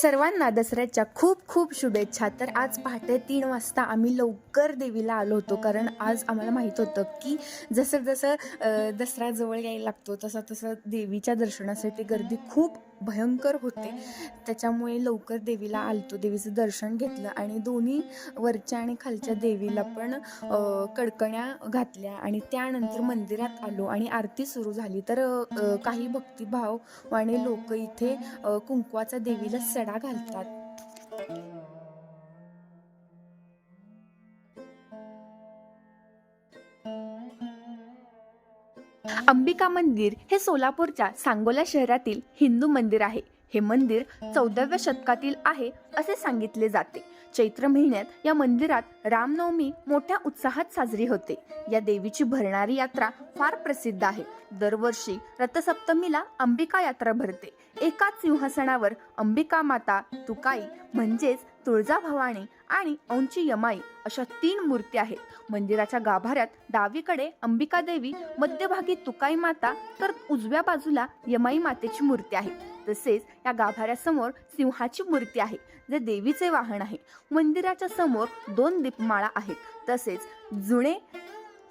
सर्वांना दसऱ्याच्या खूप खूप शुभेच्छा. तर आज पहाटे तीन वाजता आम्ही लवकर देवीला आलो होतो. कारण आज आम्हाला माहीत होतं की जसं जसं दसरा जवळ यायला लागतो तसं तसं देवीच्या दर्शनासाठी गर्दी खूप भयंकर होते. त्याच्यामुळे लवकर देवीला आलतो. देवीचं दर्शन घेतलं आणि दोन्ही वरच्या आणि खालच्या देवीला पण कडकण्या घातल्या आणि त्यानंतर मंदिरात आलो आणि आरती सुरू झाली. तर काही भक्तिभाव आणि लोक इथे कुंकवाचा देवीला सडा घालतात. अंबिका मंदिर हे सोलापूरच्या सांगोला शहरातील हिंदू मंदिर आहे. हे मंदिर चौदाव्या शतकातील आहे असे सांगितले जाते. चैत्र महिन्यात या मंदिरात रामनवमी मोठ्या उत्साहात साजरी होते. या देवीची भरणारी यात्रा फार प्रसिद्ध आहे. दरवर्षी रथसप्तमीला अंबिका यात्रा भरते. एकाच सिंहासनावर अंबिका माता तुकाई म्हणजेच तुळजा भवानी आणि औंची यमाई अशा तीन मूर्ती आहेत. मंदिराच्या गाभाऱ्यात डावीकडे अंबिका देवी मध्यभागी तुकाई माता तर उजव्या बाजूला यमाई मातेची मूर्ती आहे. तसेच या गाभाऱ्यासमोर सिंहाची मूर्ती आहे जे देवीचे वाहन आहे. मंदिराच्या समोर दोन दीपमाळा आहेत. तसेच जुने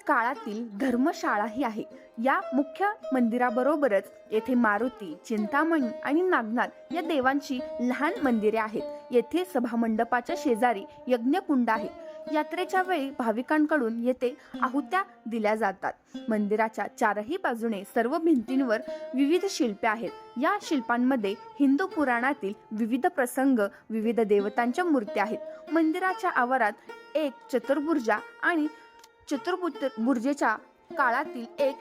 काळातील धर्मशाळाही आहे. या मुख्य मंदिराबरोबरच येथे मारुती चिंतामणी आणि नागनाथ या देवांची लहान मंदिरे आहेत. येथे सभामंडपाच्या शेजारी यज्ञकुंड आहे. यात्रेच्या वेळी भाविकांकडून येथे आहुत्या दिल्या जातात. मंदिराच्या चारही बाजूने सर्व भिंतींवर विविध शिल्पे आहेत. या शिल्पांमध्ये हिंदू पुराणातील विविध प्रसंग विविध देवतांच्या मूर्त्या आहेत. मंदिराच्या आवारात एक चतुर्भुर्जा आणि चतुर्भुजेच्या काळातील एक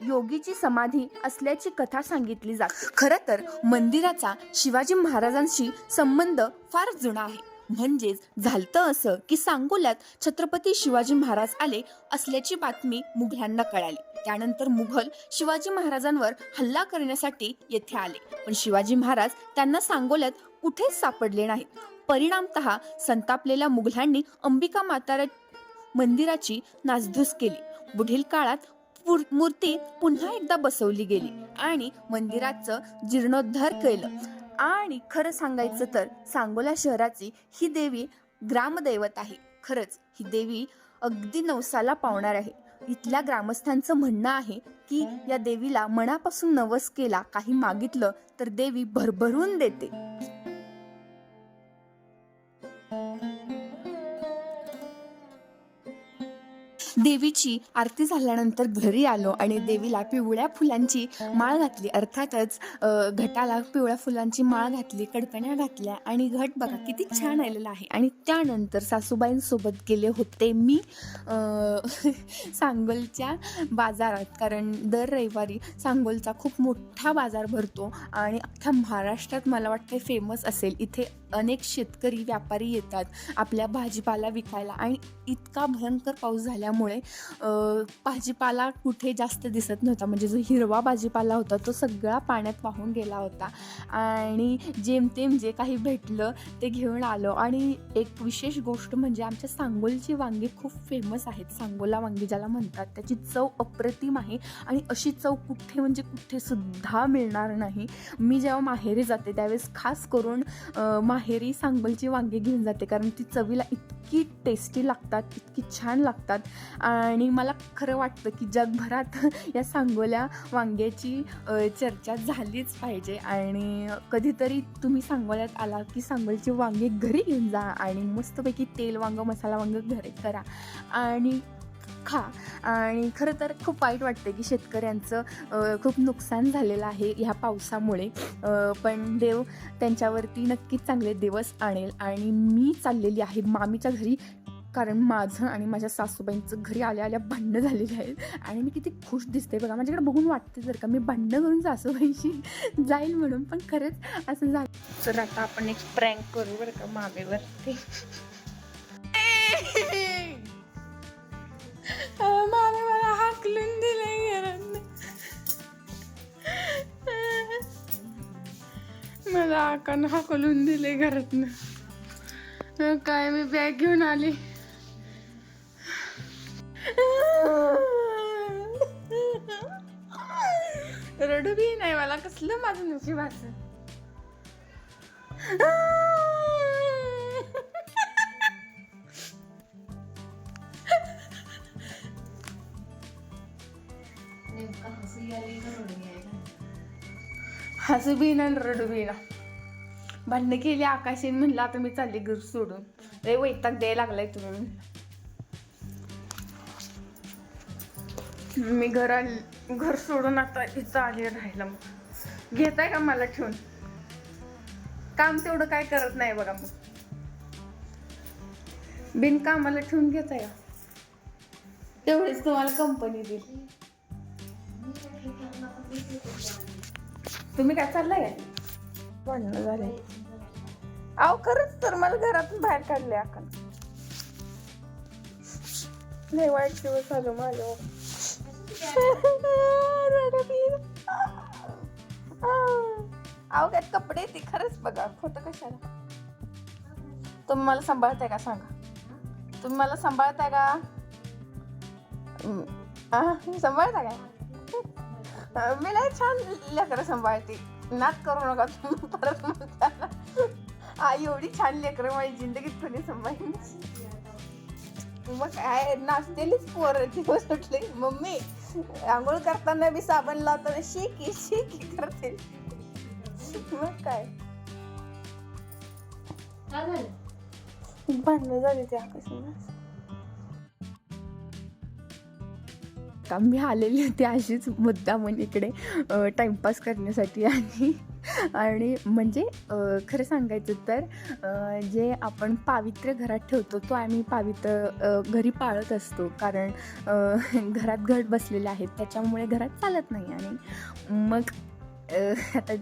योगीची समाधी असल्याची कथा सांगितली जाते. खरं तर मंदिराचा शिवाजी महाराजांशी संबंध फार जुना आहे. म्हणजेच झालतं असं की सांगोल्यात छत्रपती शिवाजी महाराज आले असल्याची बातमी मुघलांना कळाली. त्यानंतर मुघल शिवाजी महाराजांवर हल्ला करण्यासाठी येथे आले. पण शिवाजी महाराज त्यांना सांगोल्यात कुठेच सापडले नाहीत. परिणामतः संतापलेल्या मुघलांनी अंबिका माताऱ्या मंदिराची नासधूस केली. पुढील काळात मूर्ती पुन्हा एकदा बसवली गेली आणि मंदिराचं जीर्णोद्धार केलं. आणि खरं सांगायचं तर सांगोला शहराची ही देवी ग्रामदैवत आहे. खरंच ही देवी अगदी नवसाला पावणार आहे. इथल्या ग्रामस्थांचं म्हणणं आहे की या देवीला मनापासून नवस केला काही मागितलं तर देवी भरभरून देते. देवीची आरती झाल्यानंतर घरी आलो आणि देवीला पिवळ्या फुलांची माळ घातली. अर्थातच घटाला पिवळ्या फुलांची माळ घातली कडकण्या घातल्या आणि घट बघा किती छान आलेला आहे. आणि त्यानंतर सासूबाईंसोबत गेले होते मी सांगोलच्या बाजारात. कारण दर रविवारी सांगोलचा खूप मोठा बाजार भरतो आणि अख्ख्या महाराष्ट्रात मला वाटतं फेमस असेल. इथे अनेक शेतकरी व्यापारी येतात आपल्या भाजीपाला विकायला आणि इतका भयंकर पाऊस झाल्यामुळे भाजीपाला कुठे जास्त दिसत नव्हता. म्हणजे जो हिरवा भाजीपाला होता तो सगळा पाण्यात वाहून गेला होता. आणि जेमतेम जे काही भेटलं ते घेऊन आलो. आणि एक विशेष गोष्ट म्हणजे आमच्या सांगोलची वांगी खूप फेमस आहेत. सांगोला वांगी ज्याला म्हणतात त्याची चव अप्रतिम आहे. आणि अशी चव कुठे म्हणजे कुठेसुद्धा मिळणार नाही. मी जेव्हा माहेरी जाते त्यावेळेस खास करून मा माहेरी सांगोलची वांगी घेऊन जाते कारण ती चवीला इतकी टेस्टी लागतात इतकी छान लागतात. आणि मला खरं वाटतं की जगभरात या सांगोल्या वांग्याची चर्चा झालीच पाहिजे. आणि कधीतरी तुम्ही सांगोल्यात आला की सांगोलची वांगे घरी घेऊन जा आणि मस्तपैकी तेल वांग मसाला वांग घरी करा. आणि खा. आणि खरं तर खूप वाईट वाटतं की शेतकऱ्यांचं खूप नुकसान झालेलं आहे ह्या पावसामुळे. पण देव त्यांच्यावरती नक्कीच चांगले दिवस आणेल. आणि मी चाललेली आहे मामीच्या घरी. कारण माझं आणि माझ्या सासूबाईंचं घरी आल्या आल्या भांडणं झालेली आहेत. आणि मी किती खुश दिसते बघा. माझ्याकडे बघून वाटते जर का मी भांडणं करून सासूबाईंशी जाईल म्हणून. पण खरंच असं झालं. तर आता आपण एक प्रँक करू बरं का मामेवरती. मला आकानं हाकलून दिले घरातनं. काय मी बॅग घेऊन आली. रडू बी नाही मला कसलं माझं नशीब असं. हसू बी ना रडू बी ना भांडणं केली आकाशीन म्हणलं आता मी चालली घर सोडून. रे वैताग द्यायला लागलाय तुम्ही मी घर घर सोडून आता इथं आले राहिला मग. घेताय का मला ठेवून? काम तेवढं काय करत नाही बघा मग. बिनकामाला ठेवून घेताय का? तेवढीच तुम्हाला कंपनी देईल. तुम्ही काय चाललाय? काय भांडणं झाले. अहो खरंच तर मला घरातून बाहेर काढले आका नाही वाईट दिवस झालं माझ्या अहो काय कपडे ते खरंच बघा. खोटं कशाला? तुम्ही मला सांभाळताय का सांगा? तुम्ही मला सांभाळताय का? सांभाळता का मी लय छान लेकरं सांभाळते. नाच करू नका तुम्ही परत म्हणता ना. आ एवढी छान लेकरं माझी जिंदगीत कोणी सांभाळली मग काय नाचतेलीच पोर दिवस उठले. मम्मी आंघोळ करताना बी साबण लावताना शेकी शेकी करते. मग काय? भांडणं झाली ते आकाश का मी आलेली होती अशीच मुद्दामून इकडे टाईमपास करण्यासाठी. आणि आणि म्हणजे खरं सांगायचं तर जे आपण पावित्र्य घरात ठेवतो तो आम्ही पावित्र घरी पाळत असतो. कारण घरात घट बसलेले आहेत. त्याच्यामुळे घरात चालत नाही. आणि मग आता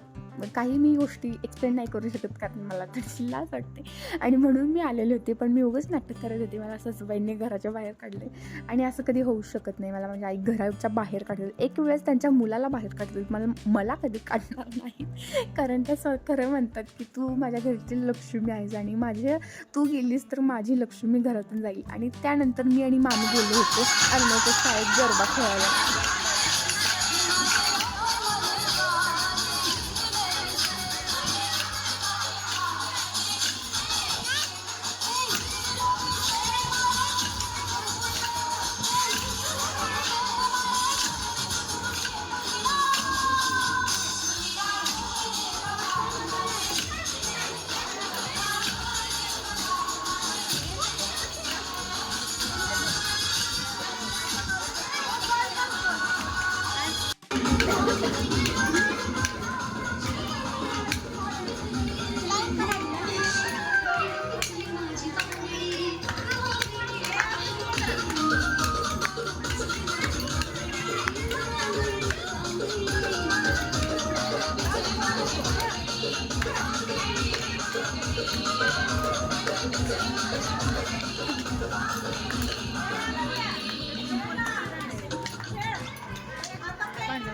काही मी गोष्टी एक्सप्लेन नाही करू शकत कारण मला थोडीशी लाज वाटते. आणि म्हणून मी आलेले होते पण मी उगाच नाटक करत होते. मला सासूबाईंनी घराच्या बाहेर काढले आणि असं कधी होऊ शकत नाही. मला माझ्या आई घराच्या बाहेर काढलं एक वेळेस त्यांच्या मुलाला बाहेर काढलं मला मला कधी काढणार नाही. कारण त्या स खरं म्हणतात की तू माझ्या घरची लक्ष्मी आहेस आणि माझे तू गेलीस तर माझी लक्ष्मी घरातून जाईल. आणि त्यानंतर मी आणि मामी गेलो होतो अर्णवच्या शाळेत गरबा खेळायला.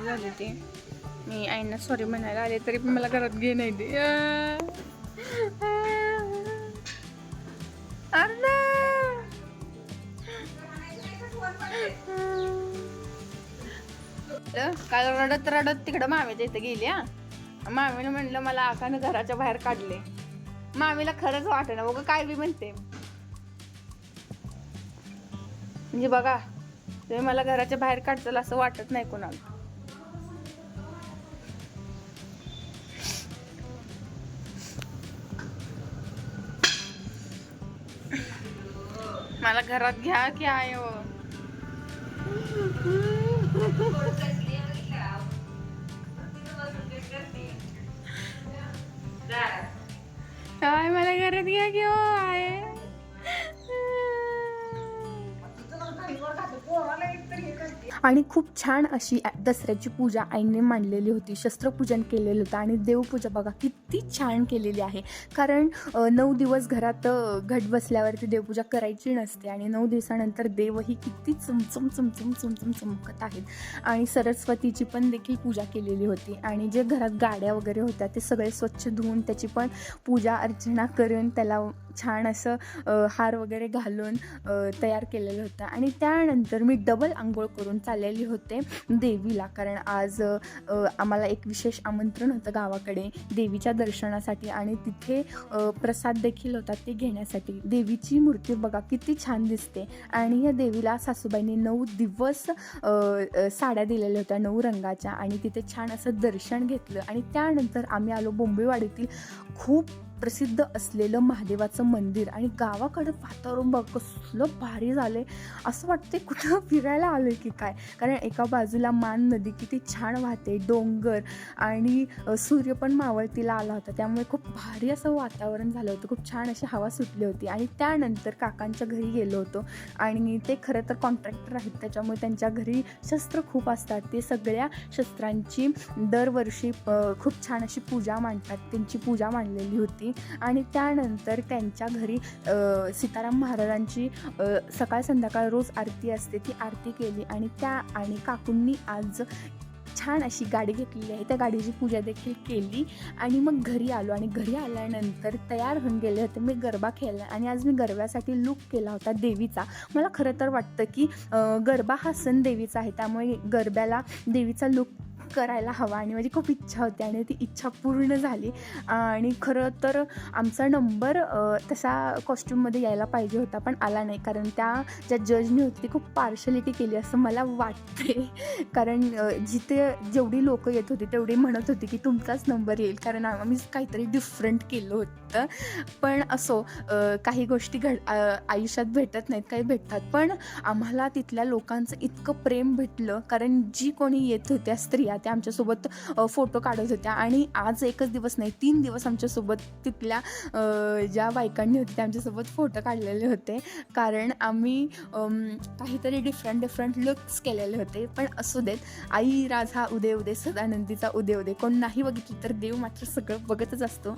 झाली ते मी आईना सॉरी म्हणायला आले तरी पण मला घरात घे नाही दे. काल रडत रडत तिकडं मामीच्या इथं गेली हा. मामीनं म्हणलं मला आकाने घराच्या बाहेर काढले. मामीला खरंच वाटेना बघ काय बी म्हणते. म्हणजे बघा तुम्ही मला घराच्या बाहेर काढताल असं वाटत नाही कोणाला. मला घरात घ्या की आहे हो काय मला घरात घ्या की हो आहे आणि खूप छान अशी दसऱ्याची पूजा आईने मांडलेली होती. शस्त्रपूजन केलेलं होतं आणि देवपूजा बघा किती छान केलेली आहे. कारण नऊ दिवस घरात घट बसल्यावरती देवपूजा करायची नसते आणि नऊ दिवसानंतर देवही किती चमचम चमचम चमचम चमकत आहेत. आणि सरस्वतीची पण देखील पूजा केलेली होती. आणि जे घरात गाड्या वगैरे होत्या ते सगळे स्वच्छ धुवून त्याची पण पूजा अर्चना करून त्याला छान असं हार वगैरे घालून तयार केलेलं होतं. आणि त्यानंतर मी डबल आंघोळ करून आलेली होते देवीला. कारण आज आम्हाला एक विशेष आमंत्रण होतं गावाकडे देवीच्या दर्शनासाठी आणि तिथे प्रसाद देखील होता ते घेण्यासाठी. देवीची मूर्ती बघा किती छान दिसते. आणि या देवीला सासूबाईंनी नऊ दिवस साड्या दिलेल्या होत्या नऊ रंगाच्या. आणि तिथे छान असं दर्शन घेतलं. आणि त्यानंतर आम्ही आलो बोंबेवाडीतील खूप प्रसिद्ध असलेलं महादेवाचं मंदिर आणि गावाकडं वातावरण बघ कसलं भारी झालं असं वाटते कुठं फिरायला आलो की काय? कारण एका बाजूला मान नदी किती छान वाहते डोंगर आणि सूर्य पण मावळतीला आला होता. त्यामुळे खूप भारी असं वातावरण झालं होतं. खूप छान अशी हवा सुटली होती. आणि त्यानंतर काकांच्या घरी गेलो होतो. आणि ते खरं तर कॉन्ट्रॅक्टर आहेत. त्याच्यामुळे त्यांच्या घरी शस्त्र खूप असतात. ते सगळ्या शस्त्रांची दरवर्षी खूप छान अशी पूजा मांडतात. त्यांची पूजा मांडलेली होती. आणि त्यानंतर त्यांच्या घरी सीताराम महाराजांची सकाळ संध्याकाळ रोज आरती असते. ती आरती केली आणि त्या आणि काकूंनी आज छान अशी गाडी घेतलेली आहे. त्या गाडीची पूजा देखील केली आणि मग घरी आलो आणि घरी आल्यानंतर तयार होऊन गेले होते. मी गरबा खेळला आणि आज मी गरब्यासाठी लुक केला होता देवीचा. मला खरं तर वाटतं की गरबा हा सण देवीचा आहे. त्यामुळे गरब्याला देवीचा लुक करायला हवा आणि माझी खूप इच्छा होती आणि ती इच्छा पूर्ण झाली. आणि खरं तर आमचा नंबर तसा कॉस्ट्यूममध्ये यायला पाहिजे होता पण आला नाही. कारण त्या ज्या जजनी होती ती खूप पार्शलिटी केली असं मला वाटते कारण जिथे जेवढी लोकं येत होती तेवढी म्हणत होती की तुमचाच नंबर येईल. कारण आम्ही काहीतरी डिफरंट केलं होतं. पण असो काही गोष्टी घड आयुष्यात भेटत नाहीत काही भेटतात. पण आम्हाला तिथल्या लोकांचं इतकं प्रेम भेटलं. कारण जी कोणी येत होत्या स्त्रिया त्या आमच्यासोबत फोटो काढत होत्या. आणि आज एकच दिवस नाही तीन दिवस आमच्यासोबत तिथल्या ज्या बायकांनी होती त्या आमच्यासोबत फोटो काढलेले होते. कारण आम्ही काहीतरी डिफरंट डिफरंट लुक्स केलेले होते. पण असू देत आई राजा उदय उदय सदानंदीचा उदय उदय. कोण नाही बघितलं तर देव मात्र सगळं बघतच असतो.